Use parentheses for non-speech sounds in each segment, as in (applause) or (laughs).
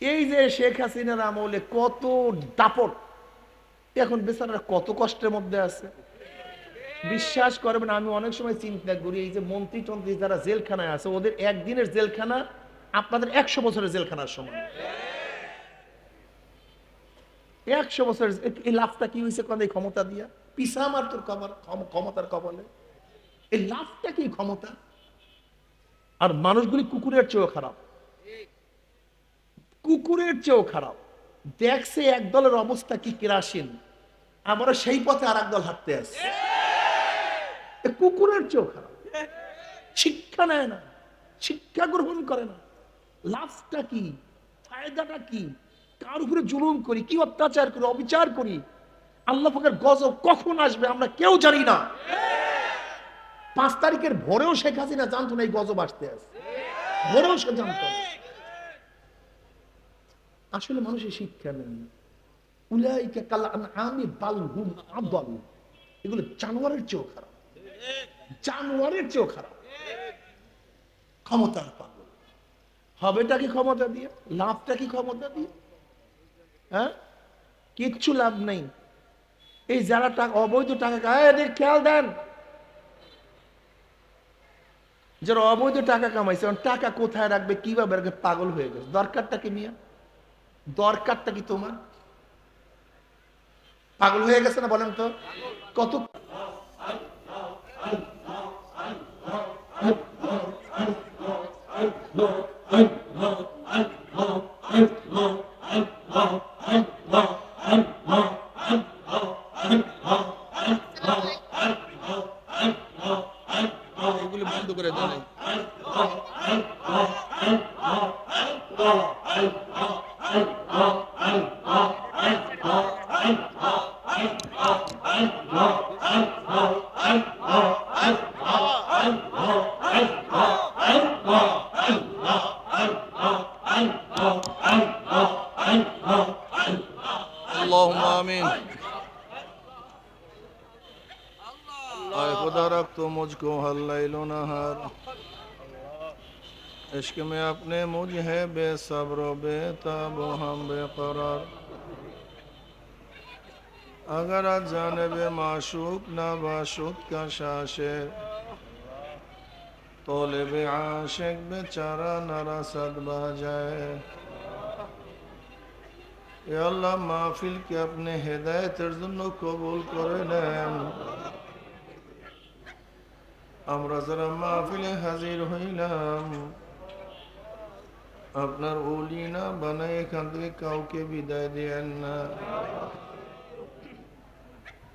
এই যে শেখ হাসিনার আমলে কত দাপট, এখন বেচারা কত কষ্টের মধ্যে আছে। বিশ্বাস করবেন, আমি অনেক সময় চিন্তা করি, এই যে মন্ত্রী টন্ত্রী যারা জেলখানায় আছে, ওদের একদিনের জেলখানা আপনাদের একশো বছরের জেলখানার সমান। একশো বছরের এই লাভটা কি হয়েছে কোন এই ক্ষমতা দিয়া? পিসা মার তোর ক্ষমতার কবলে এই লাভটা কি ক্ষমতা? আর মানুষগুলি কুকুরের চেয়েও খারাপ। কুকুরের চেয়েও খারাপ। দেখছে এক দলের অবস্থা কি কেরাসিন। আমরা সেই পথে আর দল হাঁটতে আসছে। কুকুরের চেয়েও খারাপ। শিক্ষা নেয় না, শিক্ষা গ্রহণ করে না। লাভটা কি, ফায়দাটা কি, কার উপরে জুলুম করি, কি অত্যাচার করি, অবিচার করি, আল্লাহ পাকের গজব কখন আসবে আমরা কেউ জানি না। পাঁচ তারিখের ভোরেও শেখ হাসিনা জানতো না এই গজব আসতে আসছে ভোরেও সে জানতো না। আসলে মানুষের শিক্ষা নেই উলাইকা আমি এগুলো জানোয়ারের চেয়েও খারাপ। জানোয়ারের চেয়েও খারাপ। ক্ষমতার হবেটা কি ক্ষমতা দিয়ে? লাভটা কি ক্ষমতা দিয়ে? হ্যাঁ? কিচ্ছু লাভ নেই। এই যারা টাকা, অবৈধ টাকা খায়, এদের খেয়াল দেন। যারা অবৈধ টাকা কামাইছে টাকা কোথায় রাখবে, কীভাবে রাখবে? পাগল হয়ে গেছে। দরকারটা কি মিয়া? দরকারটা কি তোমার? পাগল হয়ে গেছে না বলেন তো? কত এগুলি বন্ধ করে দেয় اللهم آمين آئے خدا رکھ تو مجھ کو ہر لیل و نہار عشق میں اپنے مجھ ہے بے صبر و بے تاب و ہم بے قرار اگر از جانب معشوق نہ باشوق کا شاشر तोलब आशिक बेचारा नारा सद बह जाए আল্লাহ মাহফিলকে আপনি হেদায়তের জন্য কবুল করে নেন আমরা যারা মাহফিলে হাজির হইলাম আপনার ওলিনা বানায় এখান থেকে কাউকে বিদায় দেন না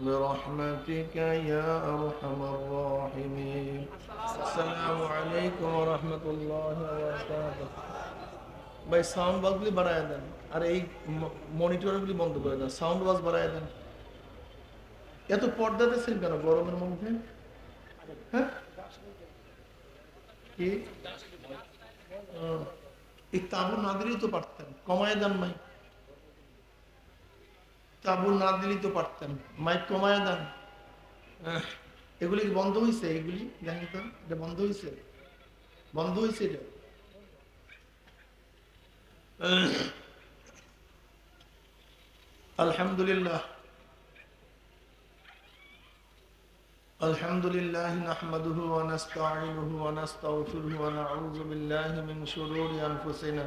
برحمتك يا أرحم الراحمين السلام عليكم ورحمة الله وبركاته ভাই সাউন্ড বক্সগুলি বাড়ায় দেন আর এই মনিটরগুলি বন্ধ করে দেন সাউন্ড বক্স বাড়ায় দেন এত পর্দা দিয়েছেন কেন গরমের মধ্যে হ্যাঁ কি ও, এই তাবু না দিলেই তো পারতেন কমায় দেন মাইক তাবু না দিলেই তো পারতেন মাইক কমায় দেন আহ, এগুলি কি বন্ধ হয়েছে এগুলি জানি তো এটা বন্ধ হয়েছে বন্ধ হয়েছে এটা الحمد لله الحمد لله نحمده ونستعينه ونستغفره ونعوذ بالله من شرور أنفسنا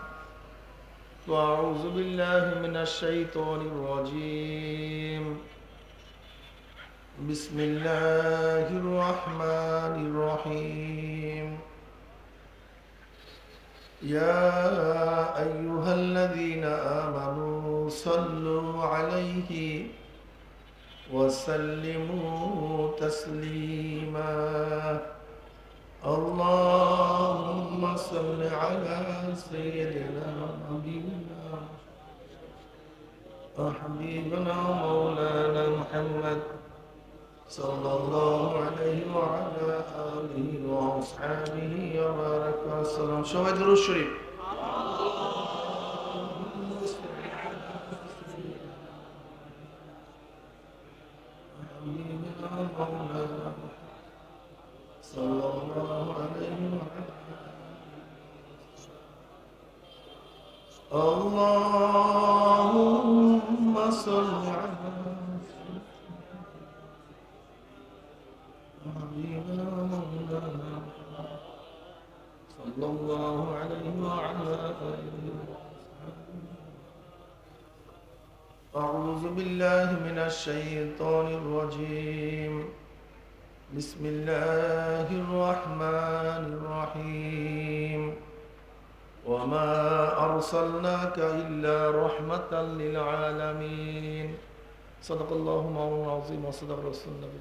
وأعوذ بالله من الشيطان الرجيم. بسم الله الرحمن الرحيم. يا أيها الذين آمنوا صلوا عليه وسلموا تسليما. اللهم صل على سيدنا حبيبنا وحبيبنا مولانا محمد صلى الله عليه وعلى آله وأصحابه وبارك وسلم. شهد الشريف حبيبنا مولانا صلى الله عليه وعلى اللهم صل على حبيبنا مولانا صلى الله عليه وعلى آله أعوذ بالله من الشيطان الرجيم. بسم الله الرحمن الرحيم وما أرسلناك إلا رحمة للعالمين صدق الله مولانا العظيم وصدق رسول النبي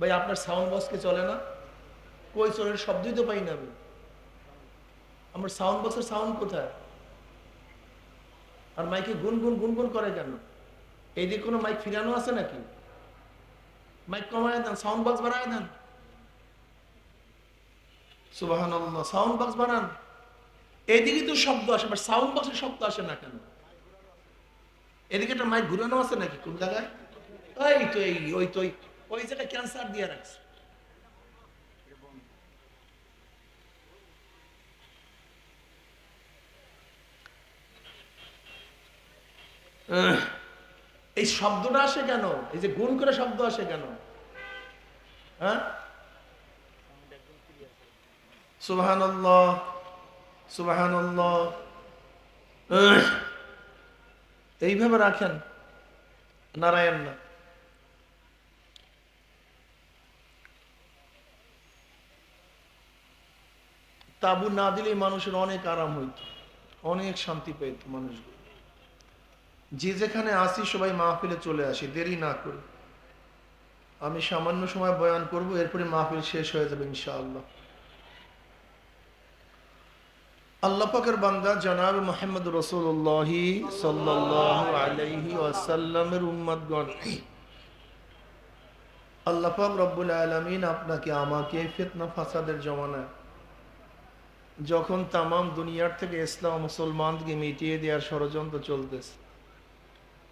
ভাই আপনার সাউন্ড বক্সকে চলে না কই চলে শব্দই তো পাই না আমি আমার সাউন্ড বক্সের সাউন্ড কোথায় আর মাইকে গুনগুন গুনগুন করে কেন এইদিকে কোনো মাইক ফিরানো আছে নাকি মাইক কমায় দেন সাউন্ড বক্স বাড়ায় দেন। সুবাহান সাউন্ড বক্স বানান। এইদিকে তো শব্দ আসে বাট সাউন্ড বক্সের শব্দ আসে না কেন? এদিকে একটা মাইক ঘুরানো আছে নাকি? কোন জায়গায়? ওই তো এই ওই তো ওই- জায়গায় ক্যান্সার দিয়ে রাখছে। আহ, এই শব্দটা আসে কেন? এই যে গুণ করে শব্দ আসে কেন? হ্যাঁ? এইভাবে রাখেন, নারায়ণ না। তাবু না দিলে মানুষের অনেক আরাম হইত, অনেক শান্তি পেত মানুষগুলো। যে যেখানে আসি সবাই মাহফিলে চলে আসি, দেরি না করি। আমি সামান্য সময় বয়ান করব, এরপরে মাহফিল শেষ হয়ে যাবে ইনশাআল্লাহ। আল্লাহ পাকের বান্দা জনাব মোহাম্মদ রসুল্লাহ সাল্লাহ আলাইহি ওয়াসাল্লামের উম্মতগণ আল্লাহ পাক রব্বুল আলমিন আপনাকে, আমাকে ফিতনা ফাসাদের জমানায় যখন তামাম দুনিয়ার থেকে ইসলাম মুসলমানকে মিটিয়ে দেওয়ার ষড়যন্ত্র চলতেছে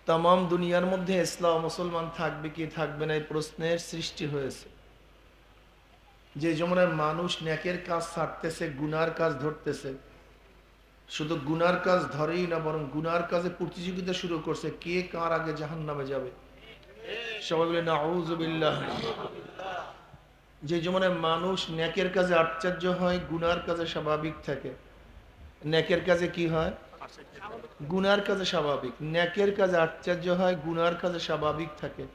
তামাম দুনিয়ার মধ্যে ইসলাম মুসলমান থাকবে কি থাকবে না এই প্রশ্নের সৃষ্টি হয়েছে। যে জমানায় মানুষ ন্যাকের কাজ ছাড়তেছে, গুনার কাজ ধরতেছে, শুধু গুনার কাজ ধরেই না, বরং গুনার কাজে প্রতিযোগিতা শুরু করছে, কে কার আগে জাহান নামে যাবে? সবাই বলে না যে জমানায় মানুষ ন্যাকের কাজে আশ্চর্য হয়, গুনার কাজে স্বাভাবিক থাকে। ন্যাকের কাজে কি হয়? গুনার কাজে স্বাভাবিক, ন্যাকের কাজে আশ্চর্য হয়, গুনার কাজে স্বাভাবিক থাকে।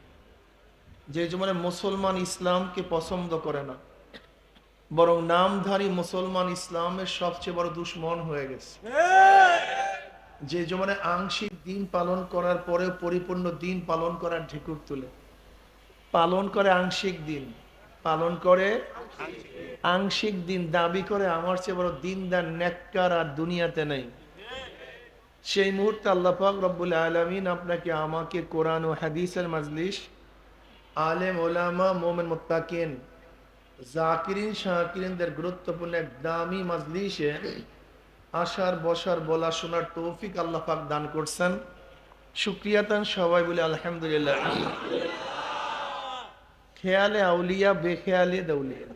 যে জমানে মুসলমান ইসলামকে পছন্দ করে না, বরং নামধারী মুসলমান ইসলামের সবচেয়ে বড় দুশ্মন হয়ে গেছে। যে জমানে আংশিক দিন পালন করার পরেও পরিপূর্ণ দিন পালন করার ঢেকুর তুলে। পালন করে আংশিক দিন, পালন করে আংশিক দিন, দাবি করে আমার চেয়ে বড় দিন দিনদার নেককার আর দুনিয়াতে নেই। সেই মুহূর্তে আল্লাহ পাক রব্বুল আলমিন আপনাকে, আমাকে কোরআন ও হাদিসের মাজলিস আলেম, ওলামা, মোমেন, মোত্তাকিন, জাকিরিন, শাকিরিনদের গুরুত্বপূর্ণ এক দামি মাজলিসে আসার, বসার বলা শোনার তৌফিক আল্লাহ পাক দান করছেন। সুক্রিয়াতান সবাই বলে আলহামদুলিল্লাহ। খেয়ালে আউলিয়া, বেখেয়ালে দৌলিয়া।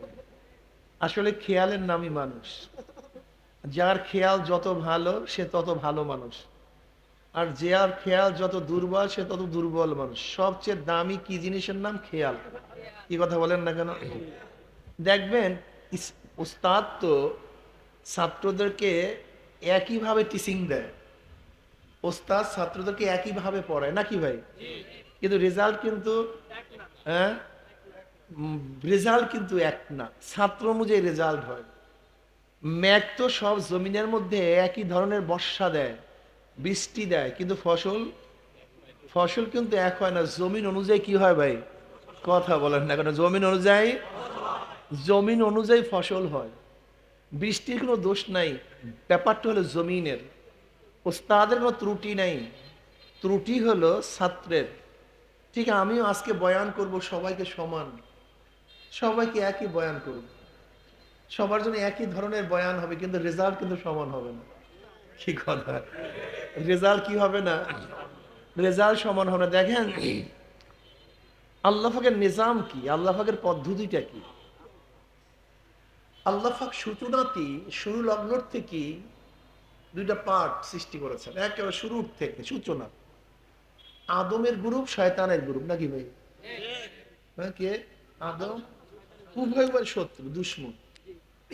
আসলে খেয়ালের নামই মানুষ। যার খেয়াল যত ভালো, সে তত ভালো মানুষ। আর যে আর খেয়াল যত দুর্বল, সে তত দুর্বল মানুষ। সবচেয়ে দামি কি জিনিসের নাম? খেয়াল। কি কথা বলেন না কেন? দেখবেন উস্তাদ তো ছাত্রদেরকে একইভাবে টিচিং দেয়। ওস্তাদ ছাত্রদেরকে একইভাবে পড়ায়। নাকি ভাই? কিন্তু রেজাল্ট কিন্তু হ্যাঁ? রেজাল্ট কিন্তু এক না। ছাত্র অনুযায়ী রেজাল্ট হয়। ম্যাক তো সব জমিনের মধ্যে একই ধরনের বর্ষা দেয়, বৃষ্টি দেয়, কিন্তু ফসল? ফসল কিন্তু এক হয় না। জমিন অনুযায়ী কি হয় ভাই? কথা বলেন না কেন, জমিন অনুযায়ী? জমিন অনুযায়ী ফসল হয়। বৃষ্টির কোনো দোষ নাই। ব্যাপারটা হলো জমিনের। ওস্তাদের কোনো ত্রুটি নাই। ত্রুটি হলো ছাত্রের। ঠিক আমিও আজকে বয়ান করব সবাইকে সমান। সবাইকে একই বয়ান করব। সবার জন্য একই ধরনের বয়ান হবে কিন্তু রেজাল্ট কিন্তু সমান হবে না। কি কথা? রেজাল্ট কি হবে না? রেজাল্ট সমান হবে না। দেখেন আল্লাহ ফাকের নিজাম কি? আল্লাহ ফাকের পদ্ধতিটা কি? আল্লাহ ফাক সূচনাতি শুরু লগ্নর থেকে দুইটা পার্ট সৃষ্টি করেছেন। একেবারে শুরুর থেকে সূচনা। আদমের গ্রুপ শয়তানের গ্রুপ নাকি ভাই? হ্যাঁ, কে? আদম? উভয়বার শত্রু দুশ্মন।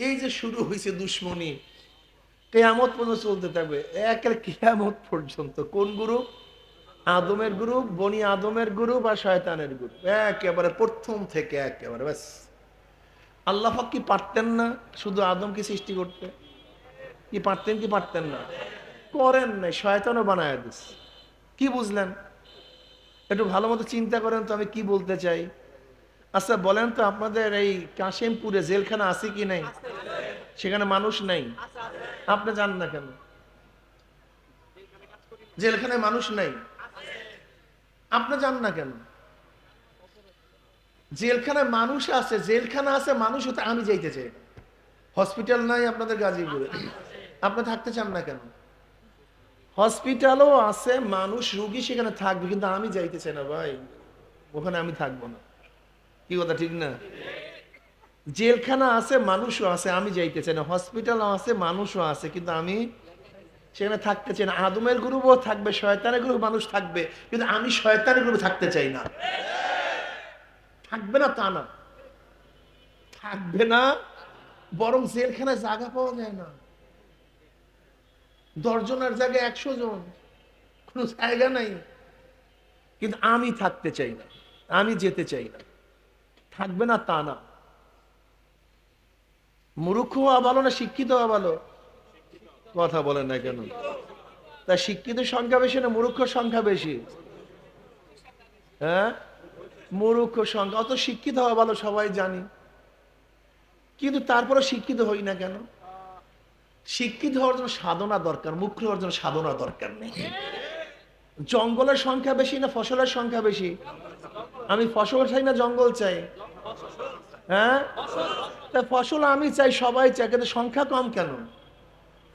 এই যে শুরু হয়েছে দুশ্মনী, কেয়ামত পর্যন্ত চলতে থাকবে। একের কেয়ামত পর্যন্ত। কোন গ্রুপ? আদমের গ্রুপ, বনি আদমের গ্রুপ আর শয়তানের গ্রুপ। একেবারে প্রথম থেকে একেবারে, ব্যাস। আল্লাহ কি পারতেন না? শুধু আদমকে সৃষ্টি করতে? কি পারতেন কি পারতেন না? করেন নাই, শয়তানও বানায় দিস কি বুঝলেন? একটু ভালো মতো চিন্তা করেন তো আমি কি বলতে চাই। আচ্ছা বলেন তো আপনাদের এই কাশিমপুরে জেলখানা আছে কি নাই? সেখানে মানুষ নাই? আপনি জান না কেন? জেলখানায় মানুষ নাই? আপনি জান না কেন? জেলখানায় মানুষ আছে, জেলখানা আছে, মানুষ হতে আমি যাইতে চাই। হসপিটাল নাই আপনাদের গাজীপুরে। আপনি থাকতে চান না কেন? হসপিটালও আছে, মানুষ, রুগী সেখানে থাকবে, কিন্তু আমি যাইতে চাই না ভাই। ওখানে আমি থাকব না। কি কথা, ঠিক না? জেলখানা আছে, মানুষও আছে, আমি যাইতে চাই না। হসপিটালও আছে, মানুষও আছে, কিন্তু আমি সেখানে থাকতে চাই না। আদমের গ্রুপও থাকবে, শয়তানের গ্রুপ মানুষ থাকবে, কিন্তু আমি শয়তানের গ্রুপে থাকতে চাই না। থাকবে না তা না। থাকবে না, বরং জেলখানায় জায়গা পাওয়া যায় না। দশজনের জায়গায় একশো জন, কোনো জায়গা নাই। কিন্তু আমি থাকতে চাই না, আমি যেতে চাই না। থাকবে না তা না। মূর্খ হওয়া ভালো না শিক্ষিত হওয়া ভালো? কথা বলেন না কেন? তা শিক্ষিত সংখ্যা বেশি না মূর্খ সংখ্যা বেশি? হ্যাঁ? মূর্খ সংখ্যা, অত শিক্ষিত হওয়া ভালো সবাই জানি। কিন্তু তারপরে শিক্ষিত হই না কেন? শিক্ষিত হওয়ার জন্য সাধনা দরকার মুখ্য হওয়ার জন্য সাধনা দরকার নেই। জঙ্গলের সংখ্যা বেশি না ফসলের সংখ্যা বেশি? আমি ফসল চাই না জঙ্গল চাই? হ্যাঁ? ফসল আমি চাই, সবাই চাই, কিন্তু সংখ্যা কম কেন?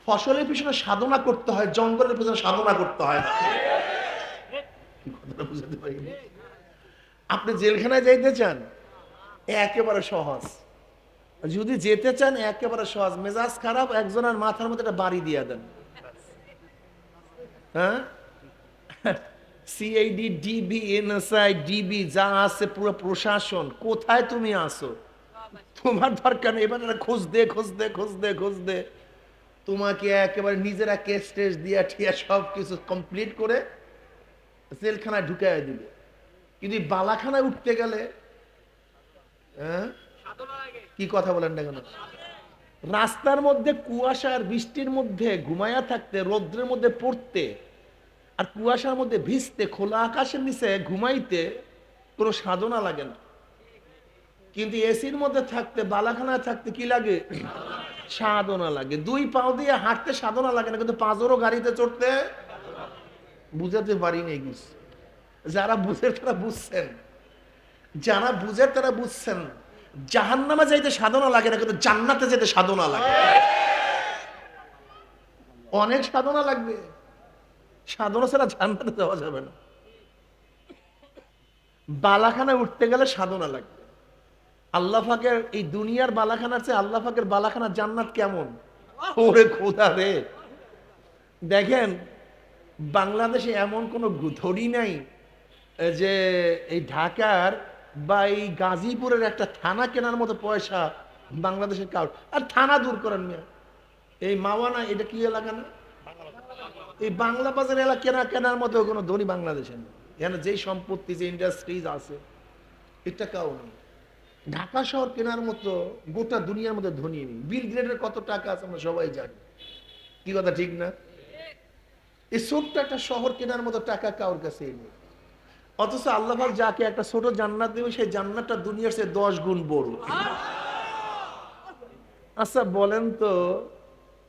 ফসলের পিছনে সাধনা করতে হয়, জঙ্গলের পিছনে সাধনা করতে হয়। বুঝাতে? আপনি জেলখানায় যাইতে চান? একেবারে সহজ। যদি যেতে চান, একেবারে সহজ। মেজাজ খারাপ, একজনের মাথার মধ্যে একটা বাড়ি দিয়ে দেন। হ্যাঁ? সিআইডি ডিবি এনএসআই ডিবি যা আছে পুরো প্রশাসন। কোথায় তুমি আসো তোমার দরকার নেই, এবার খোঁজ দে খোঁজ দে খোঁজ দে খোঁজ দে। তোমাকে একেবারে নিজেরা কেস টেস দিয়া ঠিয়া সব কিছু কমপ্লিট করে জেলখানায় ঢুকাই দিবে। কিন্তু বালাখানায় উঠতে গেলে হ্যাঁ? কি কথা বলেন না কেন? রাস্তার মধ্যে কুয়াশার বৃষ্টির মধ্যে ঘুমায়া থাকতে, রৌদ্রের মধ্যে পড়তে আর কুয়াশার মধ্যে ভিজতে, খোলা আকাশের নিচে ঘুমাইতে কোনো সাধনা লাগে না। কিন্তু এসির মধ্যে থাকতে, বালাখানায় থাকতে কি লাগে? সাধনা লাগে। দুই পাও দিয়ে হাঁটতে সাধনা লাগে না, কিন্তু পাঁচরও গাড়িতে চড়তে বুঝাতে পারিনি কিছু। যারা বুঝে তারা বুঝছেন। যারা বুঝে তারা বুঝছেন। জাহান্নামে যাইতে সাধনা লাগে না, কিন্তু জান্নাতে যেতে সাধনা লাগে। অনেক সাধনা লাগবে। সাধনা ছাড়া জান্নাতে যাওয়া যাবে না। বালাখানায় উঠতে গেলে সাধনা লাগবে। আল্লাহ এই দুনিয়ার বালাখানার চেয়ে আল্লাহ ফাকের বালাখানার জান্নাত কেমন? ওরে খোদা রে। দেখেন, বাংলাদেশে এমন কোনো ধরি নাই যে এই ঢাকার বা এই গাজীপুরের একটা থানা কেনার মতো পয়সা বাংলাদেশের কাউ আর থানা দূর করেন মিয়া। এই মাওয়ানা, এটা কি এলাকা না? এই বাংলা বাজার এলাকা কেনা কেনার মতো কোনো ধনী বাংলাদেশে নেই। এখানে যেই সম্পত্তি, যে ইন্ডাস্ট্রিজ আছে এটা কাউ নেই। ঢাকা শহর কেনার মতো গোটা দুনিয়ার মধ্যে ধনী নেই। বিল গ্রেডের কত টাকা আছে আমরা সবাই জানি। কি কথা, ঠিক না? এই ছোট্ট একটা শহর কেনার মতো টাকা কারোর কাছেই নেই। অথচ আল্লাহ যাকে একটা ছোট জান্নাত দেবে, সেই জান্নাতটা দুনিয়ার চেয়ে দশ গুণ বড়। আচ্ছা বলেন তো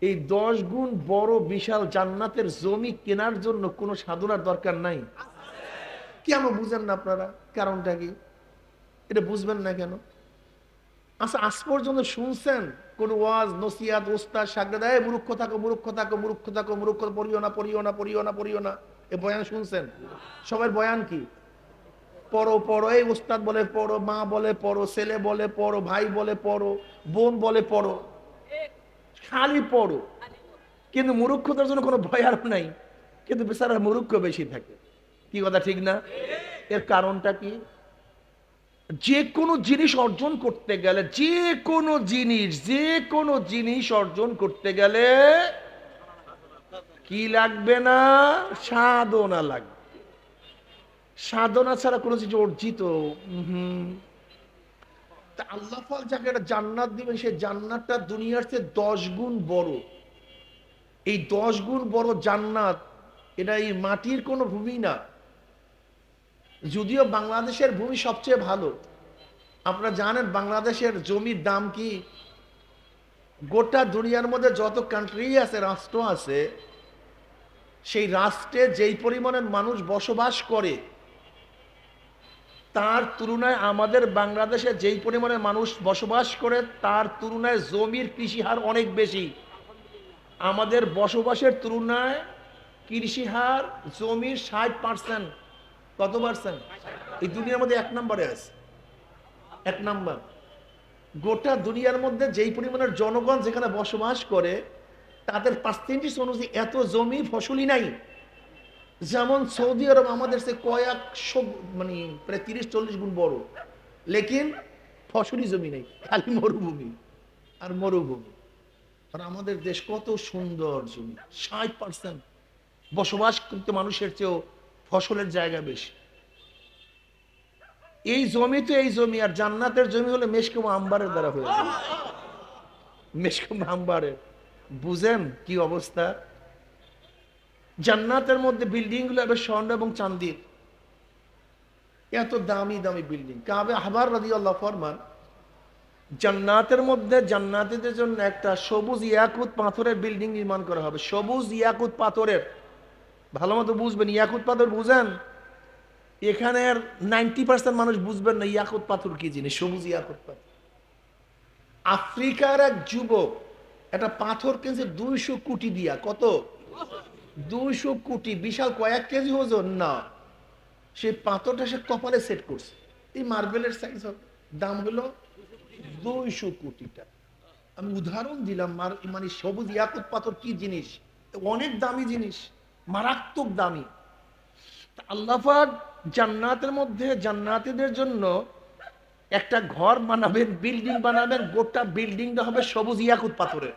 এই দশ গুণ বড় বিশাল জান্নাতের জমি কেনার জন্য কোনো সাধনার দরকার নাই। কেন বুঝেন না আপনারা? কারণটা কি? এটা বুঝবেন না কেন? আচ্ছা আজ পর্যন্ত শুনছেন কোন ওয়াজ নসিয়াত ওস্তাদ সাগরে দেয় মূর্খ থাকো মূর্খ থাকো মূর্খ থাকো, মূর্খ পড়িও না পড়িও না পড়িও না পড়িও না। এ বয়ান শুনছেন? সবার বয়ান কি? পড়ো পড়ো, এই ওস্তাদ বলে পড়ো, মা বলে পড়ো, ছেলে বলে পড়ো, ভাই বলে পড়ো, বোন বলে পড়ো। খালি পড়ো। কিন্তু মূর্খতার জন্য কোনো ভয় আর নাই। কিন্তু বেচারা মূর্খ বেশি থাকে। কি কথা ঠিক না? এর কারণটা কি? যে কোনো জিনিস অর্জন করতে গেলে, যে কোনো জিনিস, যে কোনো জিনিস অর্জন করতে গেলে কি লাগবে না? সাধনা লাগবে। সাধনা ছাড়া কোনো কিছু অর্জিত উহুম। তা আল্লাহ পাক যাকে একটা জান্নাত দিবেন সেই জান্নাতটা দুনিয়ার চেয়ে দশ গুণ বড়। এই দশ গুণ বড় জান্নাত, এটা এই মাটির কোনো ভূমি না। যদিও বাংলাদেশের ভূমি সবচেয়ে ভালো। আপনারা জানেন বাংলাদেশের জমির দাম কি? গোটা দুনিয়ার মধ্যে যত কান্ট্রি আছে, রাষ্ট্র আছে, সেই রাষ্ট্রে যেই পরিমাণের মানুষ বসবাস করে তার তুলনায় আমাদের বাংলাদেশে যেই পরিমাণে মানুষ বসবাস করে, তার তুলনায় জমির কৃষি হার অনেক বেশি। আমাদের বসবাসের তুলনায় কৃষি হার জমির ষাট পার্সেন্ট কত পার্সেন্ট এই দুনিয়ার মধ্যে এক নম্বরে আছে। এক নাম্বার। গোটা দুনিয়ার মধ্যে যেই পরিমাণের জনগণ যেখানে বসবাস করে, তাদের পার্সেন্টেজ অনুযায়ী এত জমি ফসলই নাই। যেমন সৌদি আরব আমাদের সে কয়েকশো মানে প্রায় তিরিশ চল্লিশ গুণ বড়। লেকিন ফসলি জমি নেই, খালি মরুভূমি আর মরুভূমি। আর আমাদের দেশ কত সুন্দর জমি, ষাট পার্সেন্ট বসবাস করতে মানুষের চেয়েও ফসলের জায়গা বেশি। এই জমি তো এই জমি, আর জান্নাতের জমি হলে মেশকুম আম্বারের দ্বারা হয়ে যাবে। মেশকুম আম্বারের। বুঝেন কি অবস্থা? জান্নাতের মধ্যে বিল্ডিংগুলো এবার স্বর্ণ এবং চান্দির। এত দামি দামি বিল্ডিং। কাবে আবার রাজি আল্লাহ ফরমান, জান্নাতের মধ্যে জান্নাতীদের জন্য একটা সবুজ ইয়াকুত পাথরের বিল্ডিং নির্মাণ করা হবে। সবুজ ইয়াকুত পাথরের। ভালো মতো বুঝবেন, ইয়াকুত পাথর বুঝেন? এখানের নাইনটি পার্সেন্ট মানুষ বুঝবেন না ইয়াকুত পাথর কি জিনিস, সবুজ ইয়াকুত পাথর। আফ্রিকার এক যুবক একটা পাথর কিনছে দুইশো কোটি দিয়া, কত? দুইশো কোটি, বিশাল কয়েক কেজি ওজন, না। সেই পাথরটা সে কপালে সেট করছে। এই মার্বেলের সাইজ দাম হলো দুইশো কোটি টাকা আমি উদাহরণ দিলাম মানে সবুজ ইয়াকুত পাথর কি জিনিস? অনেক দামি জিনিস, মারাত্মক দামি। তা জান্নাতের মধ্যে জান্নাতীদের জন্য একটা ঘর বানাবেন বিল্ডিং বানাবেন, গোটা বিল্ডিংটা হবে সবুজ ইয়াকুত পাথরের।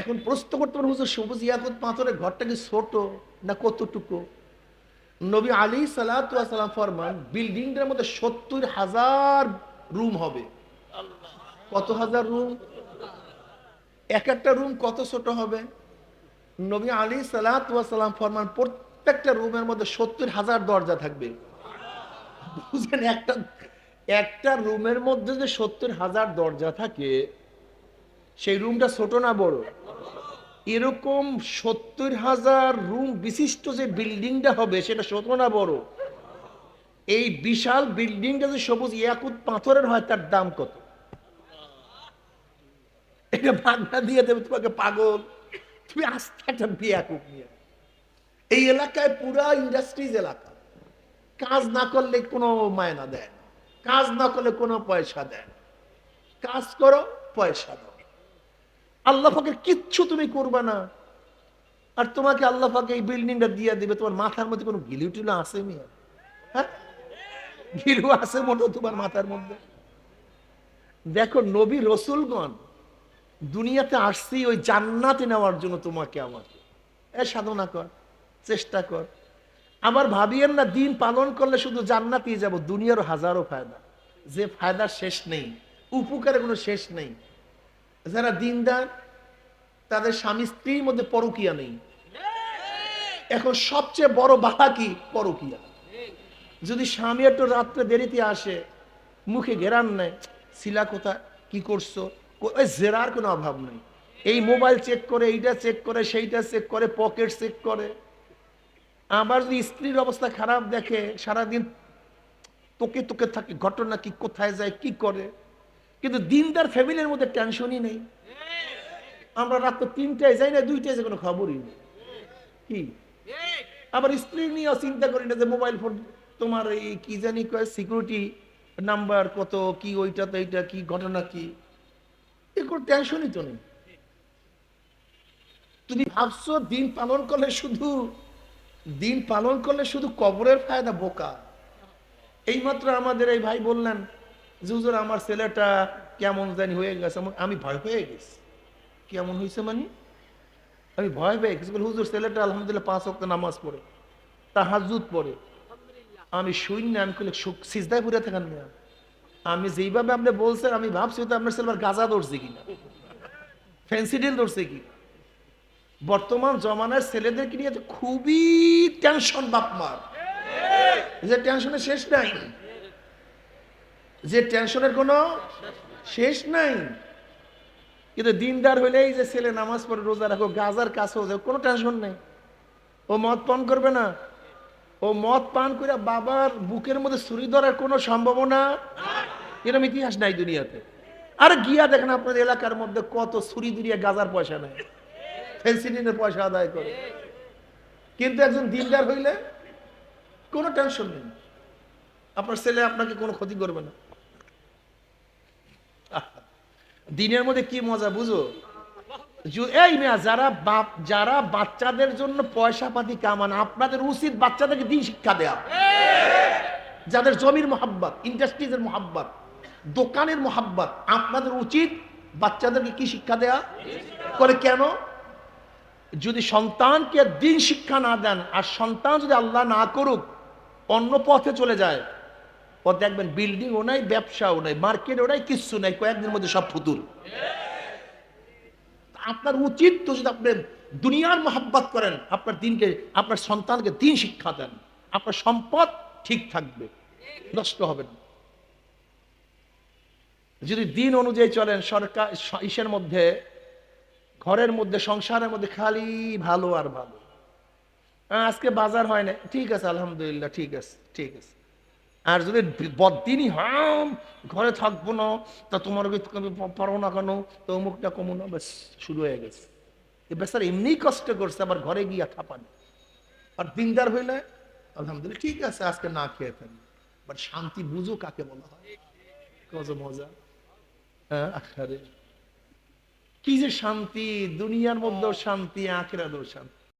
এখন প্রশ্ন করতে পারব হুজুর সবুজ ইয়াকুত পাথরের ঘরটা কি ছোট না কতটুকু? নবী আলী সালাম ফরমান, বিল্ডিংটার মধ্যে সত্তর হাজার রুম হবে। কত হাজার রুম? এক একটা রুম কত ছোট হবে? নবী আলী সালাম ফরমান, প্রত্যেকটা রুমের মধ্যে সত্তর হাজার দরজা থাকবে। বুঝলেন একটা একটা রুমের মধ্যে যে সত্তর হাজার দরজা থাকে, সেই রুমটা ছোট না বড়? এরকম সত্তর হাজার রুম বিশিষ্ট যে বিল্ডিংটা হবে, সেটা ছোট না বড়? এই বিশাল বিল্ডিংটা যে সবুজ, ইয়াকুত পাথরের হয়, তার দাম কত? এটা ভাগনা দিয়ে দেবে, তোমাকে পাগল। তুমি আস্তে একটা নিয়ে এই এলাকায় পুরা ইন্ডাস্ট্রিজ এলাকা। কাজ না করলে কোনো মায়না দেয় কাজ না করলে কোনো পয়সা দেয় কাজ করো, পয়সা দাও। আল্লাহ ফাঁকের কিচ্ছু তুমি করবে না। আর তোমাকে আল্লাহ ফাঁকে এই বিল্ডিংটা দিয়ে দিবে, তোমার মাথার মধ্যে কোনো গিলু টিলু আছে মিয়া হ্যাঁ? গিলু আছে মোটো তোমার মাথার মধ্যে। দেখো নবী রসুলগণ, দুনিয়াতে আসছি ওই জান্নাতে নেওয়ার জন্য তোমাকে আমাকে। এ সাধনা কর, চেষ্টা কর। আমার ভাবিয়েন না, দিন পালন করলে শুধু জান্নাতেই যাব, দুনিয়ারও হাজারো ফায়দা। যে ফায়দার শেষ নেই, উপকারের কোনো শেষ নেই। যারা দিনদার, তাদের স্বামী স্ত্রীর মধ্যে পরকিয়া নেই। এখন সবচেয়ে বড় বাধা কি? পরকিয়া। যদি স্বামী একটু রাত্রে দেরিতে আসে, মুখে ঘেরান নেয় শিলা কোথা কি করছ? ওই জেরার কোনো অভাব নেই। এই মোবাইল চেক করে, এইটা চেক করে, সেইটা চেক করে পকেট চেক করে। আবার যদি স্ত্রীর অবস্থা খারাপ দেখে, সারাদিন তোকে তোকে থাকে, ঘটনা কি, কোথায় যায়, কি করে? কিন্তু দিনদার ফ্যামিলির মধ্যে টেনশনই নেই। আমরা রাত তিনটায় যাই না, দুইটায় যে কোনো খবরই নেই। কি? আবার স্ত্রী নিয়েও চিন্তা করি না যে মোবাইল ফোন তোমার এই কি জানি কয় সিকিউরিটি নাম্বার কত, কি ওইটা তো এইটা কি ঘটনা, কি? এগুলো টেনশনই তো নেই। তুমি ভাবছ দিন পালন করলে শুধু, দিন পালন করলে শুধু কবরের ফায়দা বোকা? এইমাত্র আমাদের এই ভাই বললেন যে আমার ছেলেটা কেমন জানি হয়ে গেছে আমি ভয় পেয়ে গেছি। কেমন হয়েছে মানে? আমি ভয় পেয়ে গেছি। হুজুর, ছেলেটা আলহামদুলিল্লাহ পাঁচ ওয়াক্ত নামাজ পড়ে তাহাজুদ পড়ে। আমি শূন্য আমি সুখ- সিজদায় পড়ে থাকেন না। আমি যেইভাবে আপনি বলছেন, আমি ভাবছি তো আপনার ছেলে আবার গাঁজা ধরছে কিনা ফেন্সিডিল ধরছে কি বর্তমান জমানার ছেলেদেরকে নিয়ে খুবই টেনশন বাপ মার যে টেনশনের শেষ নাই। যে টেনশনের কোনো শেষ নাই। কিন্তু দিনদার হইলেই যে ছেলে নামাজ পড়ে, রোজা রাখো, গাজার কাছেও যাও, কোনো টেনশন নেই। ও মদ পান করবে না। ও মদ পান করে বাবার বুকের মধ্যে ছুরি ধরার কোনো সম্ভাবনা এরকম ইতিহাস নাই দুনিয়াতে। আর গিয়া দেখেন আপনাদের এলাকার মধ্যে কত ছুরি দুরিয়া গাজার পয়সা নেয়। ফেন্সিলিনের পয়সা আদায় করে। কিন্তু একজন দিনদার হইলে কোনো টেনশন নেই। আপনার ছেলে আপনাকে কোনো ক্ষতি করবে না। (laughs) দিনের মধ্যে কি মজা, বুঝো? এই মেয়া, যারা বাপ, যারা বাচ্চাদের জন্য পয়সা পাতি কামান, আপনাদের উচিত বাচ্চাদেরকে দিন শিক্ষা দেয়া। যাদের জমির মোহাব্বত ইন্ডাস্ট্রিজের মোহাব্বত, দোকানের মোহাব্বত, আপনাদের উচিত বাচ্চাদেরকে কি শিক্ষা দেয়া? করে কেন? যদি সন্তানকে দিন শিক্ষা না দেন, আর সন্তান যদি আল্লাহ না করুক, অন্য পথে চলে যায় ও দেখবেন বিল্ডিংও নাই, ব্যবসাও নাই মার্কেটও নাই, কিচ্ছু নাই, কয়েকদিনের মধ্যে সব ফুতুর আপনার উচিত তো যদি আপনি দুনিয়ার মহাব্বত করেন, আপনার দিনকে, আপনার সন্তানকে দিন শিক্ষা দেন, আপনার সম্পদ ঠিক থাকবে, নষ্ট হবে না। যদি দিন অনুযায়ী চলেন, সরকার, ইসের মধ্যে, ঘরের মধ্যে, সংসারের মধ্যে খালি ভালো আর ভালো। আজকে বাজার হয় না ঠিক আছে, আলহামদুলিল্লাহ, ঠিক আছে ঠিক আছে। আর যদি বদিনই হাম, ঘরে থাকব না, তা তোমার পারো না কেন? তো অমুকটা কমো না, ব্যাস, শুরু হয়ে গেছে। এ বেচার এমনি কষ্ট করছে, আবার ঘরে গিয়া থাপানি আর দিনদার হইলে, আলহামদুলিল্লাহ, ঠিক আছে, আজকে না খেয়ে ফেলি বাট শান্তি বুঝো কাকে বলা হয়। কত মজা। হ্যাঁ কি যে শান্তি, দুনিয়ার মধ্যেও শান্তি, আখেরাতেও শান্তি।